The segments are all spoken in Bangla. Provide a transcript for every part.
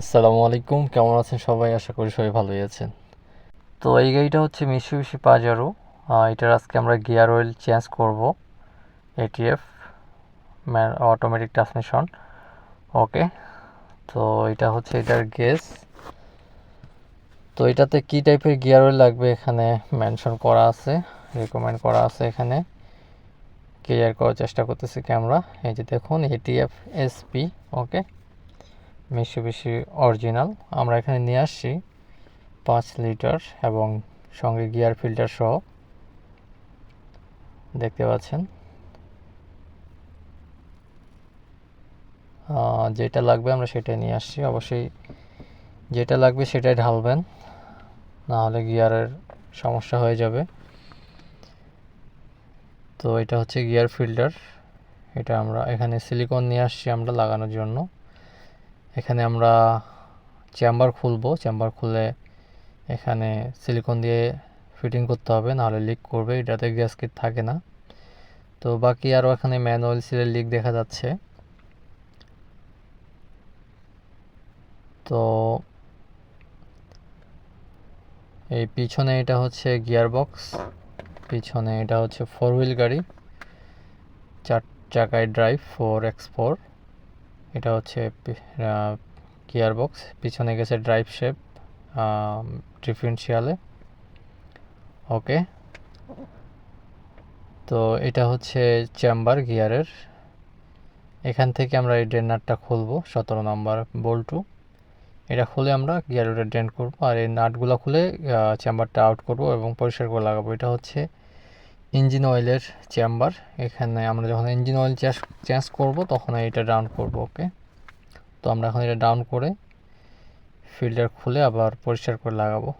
আসসালামু আলাইকুম, কেমন আছেন সবাই? আশা করি সবাই ভালোই আছেন। তো এই গাড়িটা হচ্ছে মিশুবিশি পাজারো এটার আজকে আমরা গিয়ার অয়েল চেঞ্জ করব এটিএফ অটোমেটিক ট্রান্সমিশন ওকে তো এটা হচ্ছে এটার গেস তো এটাতে কি টাইপের গিয়ার অয়েল লাগবে এখানে মেনশন করা আছে রেকমেন্ড করা আছে এখানে। ক্লিয়ার করার চেষ্টা করতেছি ক্যামেরা এই যে দেখুন ATF SP okay Mitsubishi original আমরা এখানে নিয়ে আসছি পাঁচ লিটার এবং সঙ্গে গিয়ার ফিল্টার সহ। দেখতে পাচ্ছেন। যেটা লাগবে আমরা সেটাই নিয়ে আসছি। অবশ্যই যেটা লাগবে সেটাই ঢালবেন, না হলে গিয়ারের সমস্যা হয়ে যাবে। তো এটা হচ্ছে গিয়ার ফিল্টার এটা আমরা এখানে সিলিকন নিয়ে আসছি আমরা লাগানোর জন্য। এখানে আমরা চেম্বার খুলবো। চেম্বার খুলে এখানে সিলিকন দিয়ে ফিটিং করতে হবে, নাহলে লিক করবে। এটাতে গ্যাসকিট থাকে না। তো বাকি আরও এখানে ম্যানুয়াল সিলের লিক দেখা যাচ্ছে। তো এই পিছনে এটা হচ্ছে গিয়ার বক্স পিছনে এটা হচ্ছে ফোর হুইল গাড়ি, চার চাকায় ড্রাইভ ফোর এক্স ফোর এটা হচ্ছে গিয়ার বক্স। পিছনে গেছে ড্রাইভ শেপ ডিফারেন্সিয়ালে। ওকে। তো এটা হচ্ছে চেম্বার গিয়ারের। এখান থেকে আমরা এই ড্রেনারটা খুলবো, সতেরো নম্বর বল্টু। এটা খুলে আমরা গিয়ারটা ড্রেন করব, আর এই নাটগুলো খুলে চেম্বারটা আউট করব এবং পরিষ্কার করে লাগাবো। এটা হচ্ছে ইঞ্জিন অয়েলের চেম্বার এখানে আমরা যখন ইঞ্জিন অয়েল চেঞ্জ চেঞ্জ করব, তখন এটা ডাউন করব ওকে তো আমরা এখন এটা ডাউন করে ফিল্টার খুলে আবার পরিষ্কার করে লাগাবো।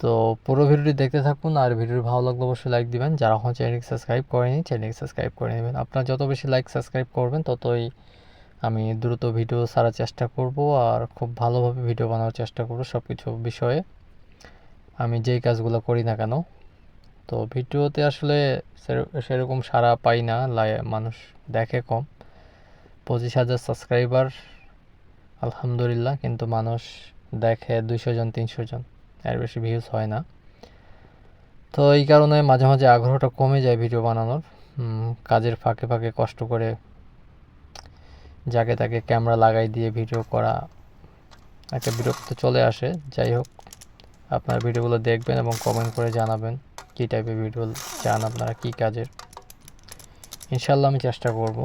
তো পুরো ভিডিওটি দেখতে থাকুন, আর ভিডিওটি ভালো লাগলে অবশ্যই লাইক দিবেন। যারা এখন চ্যানেলকে সাবস্ক্রাইব করেনি চ্যানেলকে সাবস্ক্রাইব করে নেবেন। আপনারা যত বেশি লাইক সাবস্ক্রাইব করবেন, ততই আমি দ্রুত ভিডিও ছাড়ার চেষ্টা করব, আর খুব ভালোভাবে ভিডিও বানানোর চেষ্টা করব সব কিছু বিষয়ে। আমি যেই কাজগুলো করি না কেন তো ভিডিওতে আসলে সেরকম সারা পাই না মানুষ দেখে কম। পঁচিশ হাজার সাবস্ক্রাইবার আলহামদুলিল্লাহ, কিন্তু মানুষ দেখে দুইশো জন, তিনশো জন, এর বেশি ভিউজ হয় না। তো এই কারণে মাঝে মাঝে আগ্রহটা কমে যায় ভিডিও বানানোর। কাজের ফাঁকে ফাঁকে কষ্ট করে যাকে তাকে ক্যামেরা লাগাই দিয়ে ভিডিও করা একটা বিরক্ত চলে আসে। যাই হোক, আপনার ভিডিওগুলো দেখবেন এবং কমেন্ট করে জানাবেন। কী টাইপের ভিডিও চান আপনারা, কী কাজের? ইনশাল্লাহ আমি চেষ্টা করব।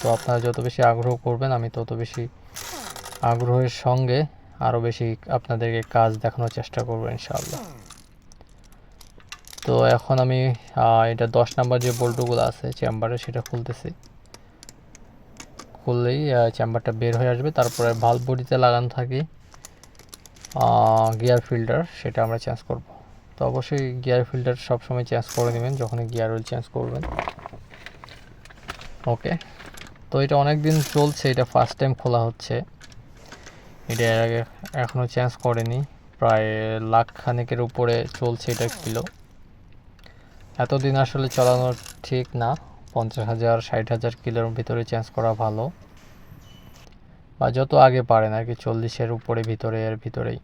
তো আপনারা যত বেশি আগ্রহ করবেন, আমি তত বেশি আগ্রহের সঙ্গে আরও বেশি আপনাদেরকে কাজ দেখানোর চেষ্টা করব ইনশাল্লাহ তো এখন আমি এটা দশ নাম্বার যে বল্টুগুলো আছে চেম্বারে, সেটা খুলতেছি। খুললেই চেম্বারটা বের হয়ে আসবে। তারপরে ভালো বডিতে লাগানো থাকে গিয়ার ফিল্টার সেটা আমরা চেঞ্জ করব। তো অবশ্যই গিয়ার ফিল্টার সবসময় চেঞ্জ করে নেবেন, যখনই গিয়ার অয়েল চেঞ্জ করবেন। ওকে তো এটা অনেক দিন চলছে, এটা ফার্স্ট টাইম খোলা হচ্ছে। এটা এর আগে এখনও চেঞ্জ করেনি, প্রায় লাখ খানেকের উপরে চলছে এটা কিলো। এতদিন আসলে চালানো ঠিক না, পঞ্চাশ হাজার, ষাট হাজার কিলোর ভিতরে চেঞ্জ করা ভালো। বা যত আগে পারেন আর কি, চল্লিশের উপরে, ভিতরে, এর ভিতরেই।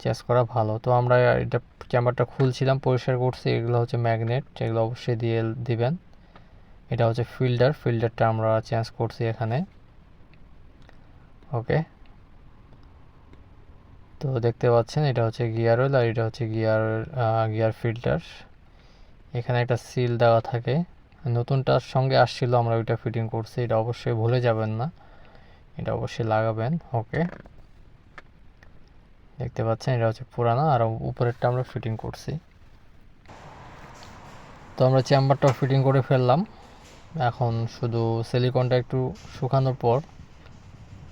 চেঞ্জ করা ভালো। তো আমরা এটা চেম্বারটা খুলছিলাম, পরিষ্কার করছি। এগুলো হচ্ছে ম্যাগনেট এগুলো অবশ্যই দিয়ে দিবেন। এটা হচ্ছে ফিল্টার ফিল্টারটা আমরা চেঞ্জ করছি এখানে। ওকে তো দেখতে পাচ্ছেন, এটা হচ্ছে গিয়ার অয়েল আর এটা হচ্ছে গিয়ার গিয়ার ফিল্টার এখানে একটা সিল দেওয়া থাকে। নতুনটার সঙ্গে আসছিল, আমরা ওইটা ফিটিং করছি। এটা অবশ্যই ভুলে যাবেন না। এটা অবশ্যই লাগাবেন। ওকে দেখতে পাচ্ছেন, এটা হচ্ছে পুরানা, আর উপরেরটা আমরা ফিটিং করছি। তো আমরা চেম্বারটাও ফিটিং করে ফেললাম। এখন শুধু সিলিকনটা একটু শুকানোর পর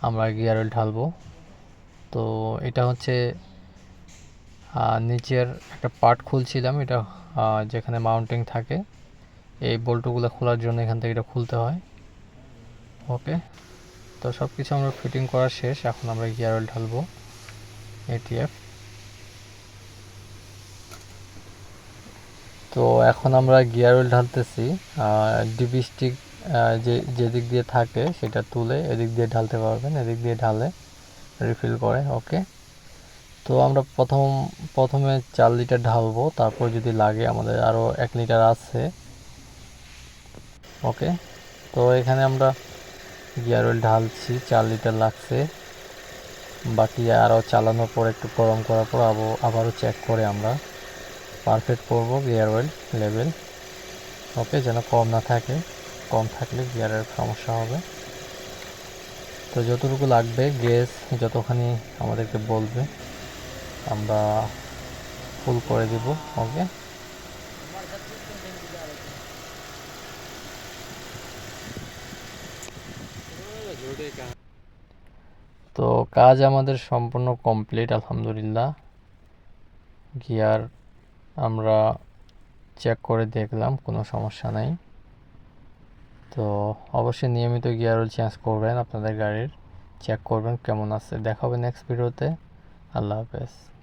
আমরা গিয়ার অয়েল ঢালবো। তো এটা হচ্ছে নিচের একটা পার্ট খুলছিলাম, এটা যেখানে মাউন্টিং থাকে। এই বল্টুগুলো খোলার জন্য এখান থেকে এটা খুলতে হয়। ওকে তো সব কিছু আমরা ফিটিং করা শেষ, এখন আমরা গিয়ার অয়েল ঢালবো। এটিএফ তো এখন আমরা গিয়ার অয়েল ঢালতেছি। ডিবি যে যেদিক দিয়ে থাকে সেটা তুলে এদিক দিয়ে ঢালতে পারবেন। এদিক দিয়ে ঢালে রিফিল করে ওকে তো আমরা প্রথম, প্রথমে চার লিটার ঢালবো। তারপর যদি লাগে আমাদের আরও এক লিটার আছে। ওকে তো এখানে আমরা গিয়ার অয়েল ঢালছি, চার লিটার লাগছে। বাকি আরও চালানোর পর একটু গরম করার পর আবার আবারও চেক করে আমরা। পারফেক্ট করব গিয়ার অয়েল লেভেল ওকে যেন কম না থাকে। কম থাকলে গিয়ারের সমস্যা হবে। তো যতটুকু লাগবে গ্যাস যতখানি আমাদেরকে বলবে, আমরা ফুল করে দিব। ওকে তো কাজ আমাদের সম্পূর্ণ কমপ্লিট আলহামদুলিল্লাহ। গিয়ার আমরা চেক করে দেখলাম, কোনো সমস্যা নাই। তো অবশ্যই নিয়মিত গিয়ার অয়েল চেঞ্জ করবেন, আপনাদের গাড়ির। চেক করবেন কেমন আছে। দেখাবে নেক্সট ভিডিওতে আল্লাহ হাফেজ।